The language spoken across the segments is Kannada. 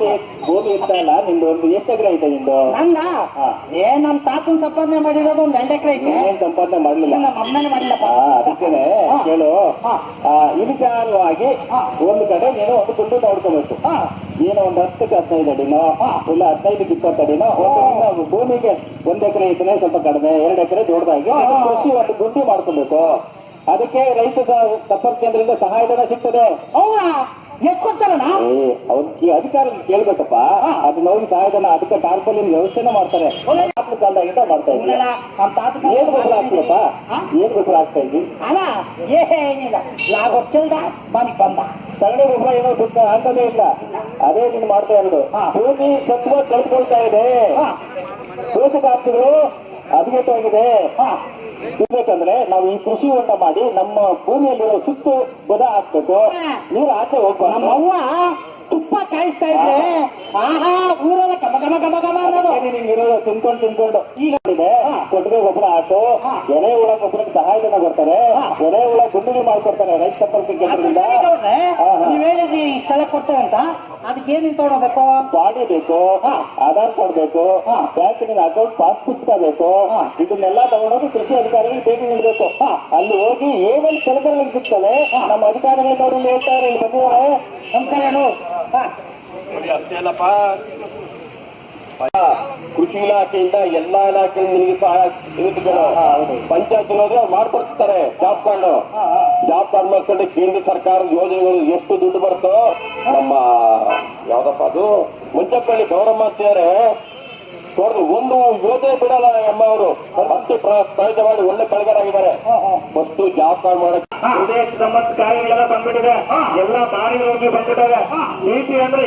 ನಿನ್ ಭೂಮಿ ಇತ್ತಲ್ಲ ನಿಮ್ದು ಒಂದು ಎಷ್ಟು ಎಕರೆ ಐತೆ ನಿಮ್ದು? ನನ್ನ. ಏ ನಮ್ ತಾತನ್ ಸಂಪಾದನೆ ಮಾಡಿರೋದು ಒಂದ್ ಎಂಟು ಎಕರೆ ಐತೆ. ಏನ್ ಸಂಪಾದನೆ ಮಾಡ್ಲಿಲ್ಲ? ನಮ್ಮ ಅಮ್ಮನೇ ಮಾಡಿಲ್ಲಪ್ಪ ಅದಕ್ಕೇನೆ. ಕೇಳು. ಹಾ. ಒಂದು ಕಡೆ ನೀನು ಒಂದು ಗುಂಡು ನೋಡ್ಕೋಬೇಕು ನೀನು ಏನೋ ಒಂದು ಹತ್ತಕ್ಕೆ ಹದಿನೈದು ಅಡಿನೋ ಇಲ್ಲ ಹದಿನೈದಕ್ಕೆ ಇಪ್ಪತ್ತು ಅಡಿನೋ ಒಂದು ಭೂಮಿಗೆ ಒಂದ್ ಎಕರೆ ಇದ್ರೆ ಸ್ವಲ್ಪ ಕಡಿಮೆ ಎರಡು ಎಕರೆ ದೊಡ್ಡದಾಗಿ ಕೃಷಿ ಒಂದು ಗುಂಡಿ ಮಾಡ್ಕೋಬೇಕು. ಅದಕ್ಕೆ ರೈತ ಸಂಪರ್ಕ ಕೇಂದ್ರದಿಂದ ಸಹಾಯಧನ ಸಿಗ್ತದೆ. ಎಷ್ಟು ಕೊಡ್ತಾರಣ್ಣ ಅವ್ರಿಗೆ ಅಧಿಕಾರ ಕೇಳ್ಬೇಕಪ್ಪ. ಅದನ್ನ ಹೋಗಿ ಸಹಾಯಧನ ಅದಕ್ಕೆ ಟಾರ್ಪಲಿನ ವ್ಯವಸ್ಥೆನೂ ಮಾಡ್ತಾರೆ. ಆತ್ಮ ಕಾಲದಾಗಿಂದ ಮಾಡ್ತಾ ಇದ್ದೀವಿ ಇಲ್ಲ, ನಮ್ ತಾತನ ಏನ್ ಗೊಬ್ಬರ ಹಾಕ್ತೀಯಪ್ಪ ಹಾ? ಏನ್ ಗೊಬ್ಬರ ಹಾಕ್ತಾ ಇದ್ವಿ ಅಣ್ಣ ಏನಿಲ್ಲ. ಲಾಗ ಹೊಚ್ಚಲ್ದ ಮನೆಗ್ ಬಂದ. ಸಗಣಿ ಗೊಬ್ಬರ ಏನೋ ಗೊತ್ತ ಹಾಕೋದೇ ಇಲ್ಲ. ಅದೇ ನೀನು ಮಾಡ್ತಾ ಇರೋದು. ಭೂಮಿ ಸತ್ವ ಕಳ್ಕೊಳ್ತಾ ಇದೆ. ಪೋಷಕಾಂಶಗಳು ಹೇಳ್ಬೇಕಂದ್ರೆ ಇರ್ಬೇಕಂದ್ರೆ ನಾವು ಈ ಕೃಷಿ ಹೊಂಡ ಮಾಡಿ ನಮ್ಮ ಭೂಮಿಯಲ್ಲಿರೋ ಸುತ್ತು ಬದ ಹಾಕ್ಬೇಕು. ನೀರು ಆಚೆ ನಮ್ಮ ಅವ್ವ ಕಾಯಿಸ್ತಾ ಇದ್ರೆ ಆಹಾ ಊರಲ್ಲ ಕಮ ಕಮ ಕಮ ಕಮ ಅನ್ನೋದು. ಇರೋದು ತಿನ್ಕೊಂಡು ತಿನ್ಕೊಂಡು ಈಗ ಇದೆ. ಕೊಟ್ಟಿಗೆ ಗೊಬ್ಬರ ಹಾಕು ಎಲೆ ಎರೆ ಹುಳ ಗೊಬ್ಬರಕ್ಕೆ ಸಹಾಯಧನ ಕೊಡ್ತಾರೆ ಎಲೆ ಹುಳ ಗುಂಡಿಗೆ ಮಾಡ್ಕೊಡ್ತಾರೆ ರೈತ ಸಂಪರ್ಕ ಕೇಂದ್ರದಿಂದ. ಸರಿ ಈ ಸ್ಥಳ ಹಾ. ನೀವ್ ಹೇಳಿದ್ರಿ ಇಷ್ಟೆಲ್ಲ ಕೊಡ್ತೇವೆ ಅಂತ ಅದಕ್ಕೆ ಏನೇನ್ ತಗೊಳ್ಬೇಕು ಬಾಡಿ ಬೇಕು. ಆಧಾರ್ ಕಾರ್ಡ್ ಬೇಕು. ಬ್ಯಾಂಕಿನ ಅಕೌಂಟ್ ಪಾಸ್ ಪುಸ್ತಕ ಬೇಕು ಇದನ್ನೆಲ್ಲ ತಗೊಂಡೋಗಿ ಕೃಷಿ ಅಧಿಕಾರಿಗಳಿಗೆ ಭೇಟಿ ನೀಡಬೇಕು. ಅಲ್ಲಿ ಹೋಗಿ ಏನೇನು ಕೆಲಸಗಳಿಗೆ ಸಿಗ್ತವೆ ನಮ್ಮ ಅಧಿಕಾರಿಗಳು ಅವರಲ್ಲಿ ಹೇಳ್ತಾರೆ ಇಲ್ಲಿ ಬಂದಿದ್ದಾರೆ. ನಮಸ್ಕಾರ ಅಷ್ಟೇ ಅಲ್ಲಪ್ಪ. ಕೃಷಿ ಇಲಾಖೆಯಿಂದ ಎಲ್ಲಾ ಇಲಾಖೆಯಿಂದ ನಿಮಗೆ ಸಹಾಯ ಸಿಗುತ್ತಿದ್ದಾರೆ ಪಂಚಾಯತ್ ಅನ್ನೋದು ಮಾಡ್ಕೊಡ್ತಾರೆ ಜಾಬ್ ಕಾರ್ಡ್. ಜಾಬ್ ಕಾರ್ಡ್ ಮಾಡ್ಕೊಂಡು ಕೇಂದ್ರ ಸರ್ಕಾರದ ಯೋಜನೆಗಳು ಎಷ್ಟು ದುಡ್ಡು ಬರುತ್ತೋ ನಮ್ಮ ಯಾವ್ದಪ್ಪ ಅದು? ಮುಂಚಪ್ಪಳ್ಳಿ ಗೌರಮ್ಮ ಅಂತಿದ್ದಾರೆ ಒಂದು ಯೋಜನೆ ಬಿಡಲ್ಲ ಅಮ್ಮ ಅವರು ಮತ್ತೆ ಪ್ರಯತ್ನ ಮಾಡಿ ಒಳ್ಳೆ ಕಳೆಗಾರಾಗಿದ್ದಾರೆ. ಮತ್ತು. ಜಾಬ್ ಕಾರ್ಡ್ ಮಾಡಕ್ ಹೃದಯ ಸಂಬಂಧ ಕಾಯಿಲೆಲ್ಲ ಬಂದ್ಬಿಟ್ಟಿದೆ. ಎಲ್ಲ ಬಾರಿ ರೋಗಿ ಬಂದ್ಬಿಟ್ಟಿದೆ. ಸಿಟಿ ಅಂದ್ರೆ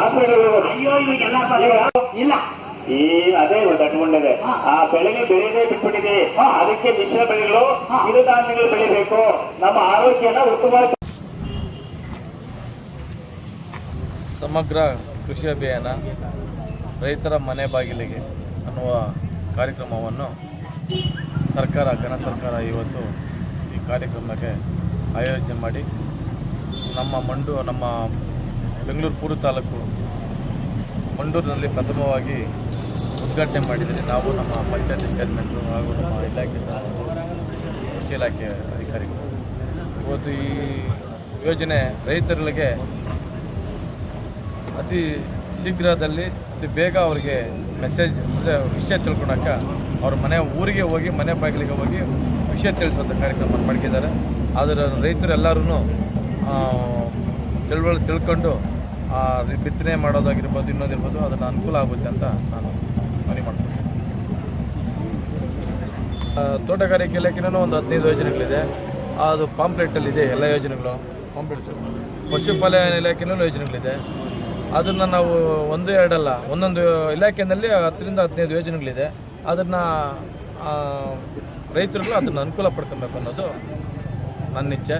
ಹಾಸ್ಪಿಟಲ್ ಅಯ್ಯೋ ಇವಾಗೆಲ್ಲ ಇಲ್ಲ. ಈ ಅದೇ ತಟ್ಕೊಂಡಿದೆ ಹಾ. ಆ ಬೆಳೆಗೆ ಬೆಳೆದೇ ಬಿಟ್ಬಿಟ್ಟಿದೆ. ಅದಕ್ಕೆ ಮಿಶ್ರ ಬೆಳೆಗಳು ಹಾ. ಕಿರುಧಾನ್ಯಗಳು ಬೆಳಿಬೇಕು ನಮ್ಮ ಆರೋಗ್ಯನ ಉತ್ತಮ ಸಮಗ್ರ ಕೃಷಿ ಅಭಿಯಾನ ರೈತರ ಮನೆ ಬಾಗಿಲಿಗೆ ಅನ್ನುವ ಕಾರ್ಯಕ್ರಮವನ್ನು ಸರ್ಕಾರ ಘನ ಸರ್ಕಾರ ಇವತ್ತು ಕಾರ್ಯಕ್ರಮಕ್ಕೆ ಆಯೋಜನೆ ಮಾಡಿ ನಮ್ಮ ಮಂಡು ನಮ್ಮ ಬೆಂಗಳೂರು ಪೂರ್ವ ತಾಲೂಕು ಮಂಡೂರಿನಲ್ಲಿ ಪ್ರಥಮವಾಗಿ ಉದ್ಘಾಟನೆ ಮಾಡಿದರೆ ನಾವು ನಮ್ಮ ಪಂಚಾಯತ್ ಚೇರ್ಮನ್ರು ಹಾಗೂ ನಮ್ಮ ಇಲಾಖೆ ಕೃಷಿ ಇಲಾಖೆ ಅಧಿಕಾರಿಗಳು. ಇವತ್ತು ಈ ಯೋಜನೆ ರೈತರಿಗೆ ಅತಿ ಶೀಘ್ರದಲ್ಲಿ, ಅತಿ ಬೇಗ ಅವರಿಗೆ ಮೆಸೇಜ್ ಅಂದರೆ ವಿಷಯ ತಿಳ್ಕೊಳಕ್ಕೆ ಅವ್ರ ಮನೆ ಊರಿಗೆ ಹೋಗಿ, ಮನೆ ಬಾಗಿಲಿಗೆ ಹೋಗಿ ವಿಷಯ ತಿಳಿಸುವಂಥ ಕಾರ್ಯಕ್ರಮ ಮಾಡ್ಕಿದ್ದಾರೆ. ಅದರ ರೈತರೆಲ್ಲರೂ ತಿಳುವಳಿ ತಿಳ್ಕೊಂಡು ಬಿತ್ತನೆ ಮಾಡೋದಾಗಿರ್ಬೋದು, ಇನ್ನೊಂದಿರ್ಬೋದು, ಅದನ್ನು ಅನುಕೂಲ ಆಗುತ್ತೆ ಅಂತ ನಾನು ಮನವಿ ಮಾಡ್ತೀನಿ ತೋಟಗಾರಿಕೆ ಇಲಾಖೆನೂ ಒಂದು ಹದಿನೈದು ಯೋಜನೆಗಳಿದೆ. ಅದು ಪಾಂಪ್ಲೆಟಲ್ಲಿ ಇದೆ ಎಲ್ಲ ಯೋಜನೆಗಳು. ಪಾಂಪ್ಲೆಟ್ಸ್ ಪಶುಪಾಲನೆ ಇಲಾಖೆನೂ ಯೋಜನೆಗಳಿದೆ. ಅದನ್ನು ನಾವು ಒಂದು, ಎರಡಲ್ಲ, ಒಂದೊಂದು ಇಲಾಖೆಯಲ್ಲಿ ಹತ್ತರಿಂದ ಹದಿನೈದು ಯೋಜನೆಗಳಿದೆ. ಅದನ್ನು ರೈತರುಗಳು ಅದನ್ನು ಅನುಕೂಲ ಪಡ್ಕೊಬೇಕು ಅನ್ನೋದು ನನ್ನ ಇಚ್ಛೆ.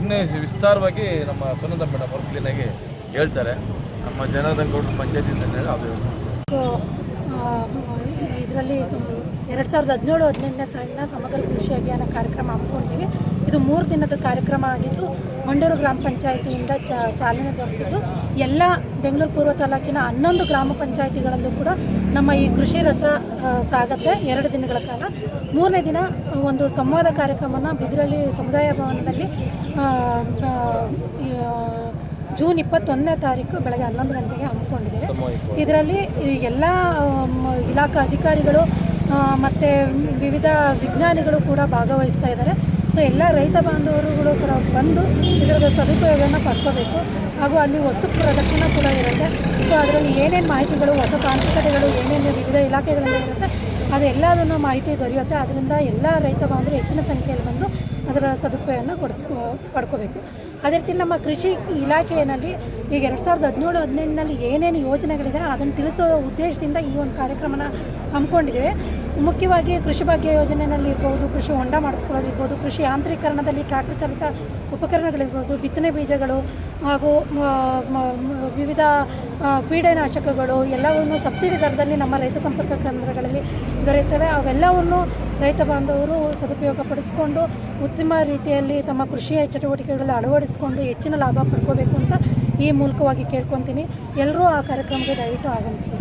ಇನ್ನೂ ವಿಸ್ತಾರವಾಗಿ ನಮ್ಮ ಸುನಂದ ಮೇಡಮ್ ಅವರು ಕ್ಲೀನಾಗಿ ಹೇಳ್ತಾರೆ. ನಮ್ಮ ಜನಾರ್ದನ್ ಪಂಚಾಯತಿಂದ ಅದು ಇದರಲ್ಲಿ ಎರಡು ಸಾವಿರದ ಹದಿನೇಳು, ಹದಿನೆಂಟನೇ ಸಾಲಿನ ಸಮಗ್ರ ಕೃಷಿ ಅಭಿಯಾನ ಕಾರ್ಯಕ್ರಮ ಹಮ್ಮಿಕೊಂಡಿವಿ. ಇದು ಮೂರು ದಿನದ ಕಾರ್ಯಕ್ರಮ ಆಗಿದ್ದು ಮಂಡೂರು ಗ್ರಾಮ ಪಂಚಾಯಿತಿಯಿಂದ ಚಾಲನೆ ದೊರೆತಿದ್ದು ಎಲ್ಲ ಬೆಂಗಳೂರು ಪೂರ್ವ ತಾಲೂಕಿನ ಹನ್ನೊಂದು ಗ್ರಾಮ ಪಂಚಾಯಿತಿಗಳಲ್ಲೂ ಕೂಡ ನಮ್ಮ ಈ ಕೃಷಿ ರಥ ಸಾಗತ್ತೆ. ಎರಡು ದಿನಗಳ ಕಾಲ. ಮೂರನೇ ದಿನ ಒಂದು ಸಂವಾದ ಕಾರ್ಯಕ್ರಮನ ಬಿದಿರಳ್ಳಿ ಸಮುದಾಯ ಭವನದಲ್ಲಿ ಜೂನ್ ಇಪ್ಪತ್ತೊಂದನೇ ತಾರೀಕು ಬೆಳಗ್ಗೆ ಹನ್ನೊಂದು ಗಂಟೆಗೆ ಹಮ್ಮಿಕೊಂಡಿದ್ದೇವೆ. ಇದರಲ್ಲಿ ಎಲ್ಲ ಇಲಾಖಾ ಅಧಿಕಾರಿಗಳು ಮತ್ತೆ ವಿವಿಧ ವಿಜ್ಞಾನಿಗಳು ಕೂಡ ಭಾಗವಹಿಸ್ತಾ ಇದ್ದಾರೆ. ಸೊ ಎಲ್ಲ ರೈತ ಬಾಂಧವರುಗಳು ಕೂಡ ಬಂದು ಇದರ ಸದುಪಯೋಗವನ್ನು ಪಡ್ಕೋಬೇಕು. ಹಾಗೂ ಅಲ್ಲಿ ವಸ್ತು ಪ್ರದರ್ಶನ ಕೂಡ ಇರುತ್ತೆ. ಸೊ ಅದರಲ್ಲಿ ಏನೇನು ಮಾಹಿತಿಗಳು, ಹೊಸ ತಾಂತ್ರಿಕತೆಗಳು, ಏನೇನು ವಿವಿಧ ಇಲಾಖೆಗಳಲ್ಲಿ ಇರುತ್ತೆ, ಅದೆಲ್ಲದನ್ನು ಮಾಹಿತಿ ದೊರೆಯುತ್ತೆ. ಅದರಿಂದ ಎಲ್ಲ ರೈತ ಬಾಂಧವರು ಹೆಚ್ಚಿನ ಸಂಖ್ಯೆಯಲ್ಲಿ ಬಂದು ಅದರ ಸದುಪಯೋಗವನ್ನು ಕೊಡಿಸ್ಕೊ, ಪಡ್ಕೋಬೇಕು. ಅದೇ ರೀತಿ ನಮ್ಮ ಕೃಷಿ ಇಲಾಖೆಯಲ್ಲಿ ಈಗ ಎರಡು ಸಾವಿರದ ಹದಿನೇಳು ಹದಿನೆಂಟರಲ್ಲಿ ಏನೇನು ಯೋಜನೆಗಳಿದೆ, ಅದನ್ನು ತಿಳಿಸೋ ಉದ್ದೇಶದಿಂದ ಈ ಒಂದು ಕಾರ್ಯಕ್ರಮನ ಹಮ್ಮಿಕೊಂಡಿದ್ದೇವೆ. ಮುಖ್ಯವಾಗಿ ಕೃಷಿ ಭಾಗ್ಯ ಯೋಜನೆಯಲ್ಲಿ ಇರ್ಬೋದು, ಕೃಷಿ ಹೊಂಡ ಮಾಡಿಸ್ಕೊಳ್ಳೋದಿರ್ಬೋದು, ಕೃಷಿ ಯಾಂತ್ರೀಕರಣದಲ್ಲಿ ಟ್ರ್ಯಾಕ್ಟರ್ ಚಾಲಿತ ಉಪಕರಣಗಳಿರ್ಬೋದು, ಬಿತ್ತನೆ ಬೀಜಗಳು ಹಾಗೂ ವಿವಿಧ ಕೀಟನಾಶಕಗಳು ಎಲ್ಲವನ್ನು ಸಬ್ಸಿಡಿ ದರದಲ್ಲಿ ನಮ್ಮ ರೈತ ಸಂಪರ್ಕ ಕೇಂದ್ರಗಳಲ್ಲಿ ದೊರೆಯುತ್ತವೆ. ಅವೆಲ್ಲವನ್ನು ರೈತ ಬಾಂಧವರು ಸದುಪಯೋಗಪಡಿಸಿಕೊಂಡು ಉತ್ತಮ ರೀತಿಯಲ್ಲಿ ತಮ್ಮ ಕೃಷಿಯ ಚಟುವಟಿಕೆಗಳಲ್ಲಿ ಅಳವಡಿಸಿಕೊಂಡು ಹೆಚ್ಚಿನ ಲಾಭ ಪಡ್ಕೋಬೇಕು ಅಂತ ಈ ಮೂಲಕವಾಗಿ ಕೇಳ್ಕೊತೀನಿ. ಎಲ್ಲರೂ ಆ ಕಾರ್ಯಕ್ರಮಕ್ಕೆ ದಯವಿಟ್ಟು ಆಗಮಿಸಿ.